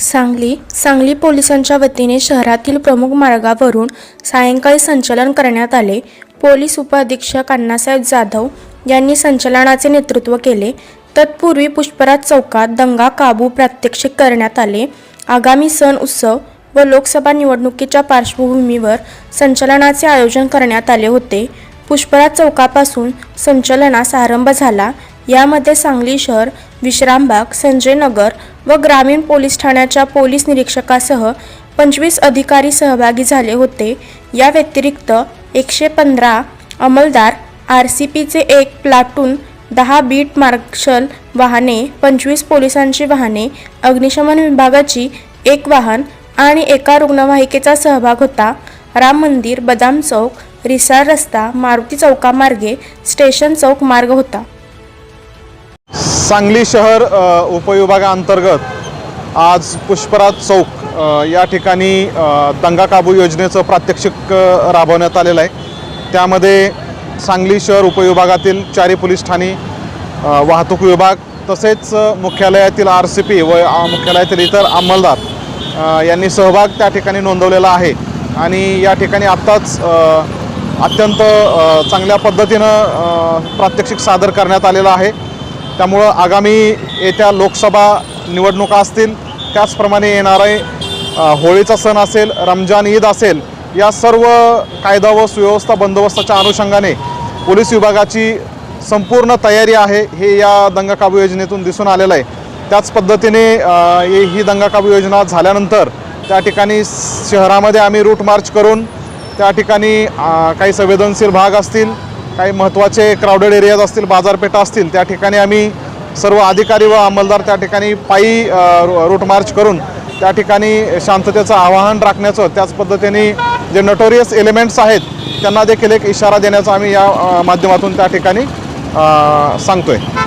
सांगली सांगली पोलिसांच्या वतीने शहरातील प्रमुख मार्गावरून सायंकाळी संचलन करण्यात आले. पोलीस उपअधीक्षक अण्णासाहेब जाधव यांनी संचलनाचे नेतृत्व केले. तत्पूर्वी पुष्पराज चौकात दंगा काबू प्रात्यक्षिक करण्यात आले. आगामी सण उत्सव व लोकसभा निवडणुकीच्या पार्श्वभूमीवर संचलनाचे आयोजन करण्यात आले होते. पुष्पराज चौकापासून संचलनास आरंभ झाला. यामध्ये सांगली शहर विश्रामबाग संजय नगर व ग्रामीण पोलीस ठाण्याच्या पोलीस निरीक्षकासह पंचवीस अधिकारी सहभागी झाले होते. या व्यतिरिक्त एकशे पंधरा अंमलदार आर सी पीचे एक प्लाटून दहा बीट मार्शल वाहने पंचवीस पोलिसांची वाहने अग्निशमन विभागाची एक वाहन आणि एका रुग्णवाहिकेचा सहभाग होता. राम मंदिर बदाम चौक रिसार रस्ता मारुती चौकामार्गे स्टेशन चौक मार्ग होता. सांगली शहर उपविभागाअंतर्गत आज पुष्पराज चौक या ठिकाणी दंगा काबू योजनेचं प्रात्यक्षिक राबवण्यात आलेलं आहे. त्यामध्ये सांगली शहर उपविभागातील चारी पोलीस ठाणे वाहतूक विभाग तसेच मुख्यालयातील आर सी पी व मुख्यालयातील इतर अंमलदार यांनी सहभाग त्या ठिकाणी नोंदवलेला आहे. आणि या ठिकाणी आत्ताच अत्यंत चांगल्या पद्धतीनं प्रात्यक्षिक सादर करण्यात आलेलं आहे. त्यामुळं आगामी येत्या लोकसभा निवडणुका असतील त्याचप्रमाणे येणारे होळीचा सण असेल रमजान ईद असेल या सर्व कायदा व सुव्यवस्था बंदोबस्ताच्या अनुषंगाने पोलीस विभागाची संपूर्ण तयारी आहे हे या दंगाकाबू योजनेतून दिसून आलेलं आहे. त्याच पद्धतीने ही दंगाकाबू योजना झाल्यानंतर त्या ठिकाणी शहरामध्ये आम्ही रूट मार्च करून त्या ठिकाणी काही संवेदनशील भाग असतील काही महत्त्वाचे क्राऊडेड एरियाज असतील बाजारपेठा असतील त्या ठिकाणी आम्ही सर्व अधिकारी व अंमलदार त्या ठिकाणी पायी रू- रूट मार्च करून त्या ठिकाणी शांततेचं आवाहन राखण्याचं त्याच पद्धतीने जे नटोरियस एलिमेंट्स आहेत त्यांना देखील एक इशारा देण्याचा आम्ही या माध्यमातून त्या ठिकाणी सांगतोय.